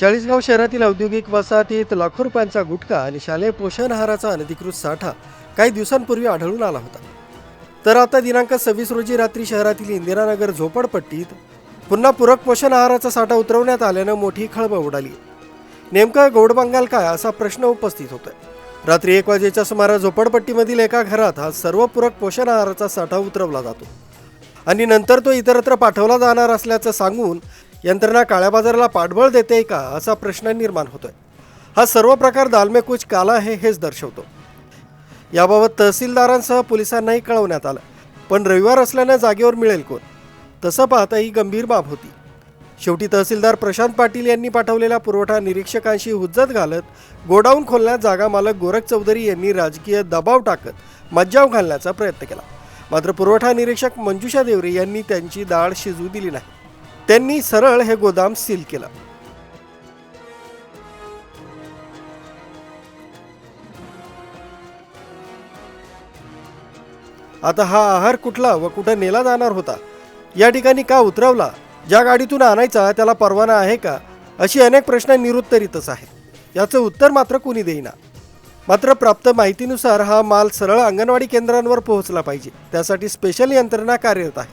चाळीसगाव शहरातील औद्योगिक वसाहतीत लाखो रुपयांचा गुटखा आणि शालेय पोषण आहाराचा अनधिकृत साठा काही दिवसांपूर्वी आढळून आला होता. तर आता दिनांक सव्वीस रोजी रात्री शहरातील इंदिरानगर झोपडपट्टीत पुन्हा पूरक पोषण आहाराचा साठा उतरवण्यात आल्यानं मोठी खळबळ उडाली. नेमकं गोड बंगाल काय असा प्रश्न उपस्थित होतोय. रात्री एक वाजेच्या सुमारास झोपडपट्टीमधील एका घरात हा सर्व पूरक पोषण आहाराचा साठा उतरवला जातो. आणि नंतर तो इतरत्र पाठवला जाणार असल्याचं सांगून यंत्रणा काळ्या बाजाराला पाठबळ देते का असा प्रश्न निर्माण होतोय. हा सर्व प्रकार दालमेकूच काला आहे हेच दर्शवतो. याबाबत तहसीलदारांसह पोलिसांनाही कळवण्यात आलं. पण रविवार असल्यानं जागेवर मिळेल कोण? तसं पाहता ही गंभीर बाब होती. शेवटी तहसीलदार प्रशांत पाटील यांनी पाठवलेल्या पुरवठा निरीक्षकांशी हुज्जत घालत गोडाऊन खोलण्यात जागा मालक गोरख चौधरी यांनी राजकीय दबाव टाकत मज्जाव घालण्याचा प्रयत्न केला. मात्र पुरवठा निरीक्षक मंजुषा देवरे यांनी त्यांची डाळ शिजू दिली नाही. त्यांनी सरळ हे गोदाम सील केलं. आता हा आहार कुठला व कुठं नेला जाणार होता? या ठिकाणी का उतरवला? ज्या गाडीतून आणायचा त्याला परवाना आहे का? अशी अनेक प्रश्न निरुत्तरितच आहेत. याचं उत्तर मात्र कुणी देईना. मात्र प्राप्त माहितीनुसार हा माल सरळ अंगणवाडी केंद्रांवर पोहोचला पाहिजे. त्यासाठी स्पेशल यंत्रणा कार्यरत आहे.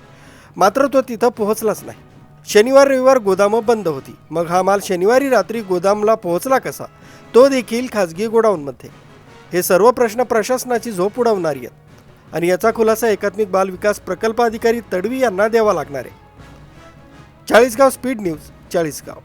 मात्र तो तिथं पोहोचलाच नाही. शनिवार रविवार गोदामं बंद होती. मग हा माल शनिवारी रात्री गोदामला पोहोचला कसा? तो देखील खाजगी गोडाऊनमध्ये. हे सर्व प्रश्न प्रशासनाची झोप उडवणारी आहेत. आणि याचा खुलासा एकात्मिक बाल विकास प्रकल्प अधिकारी तडवी यांना द्यावा लागणार आहे. Chalisgaon speed news Chalisgaon.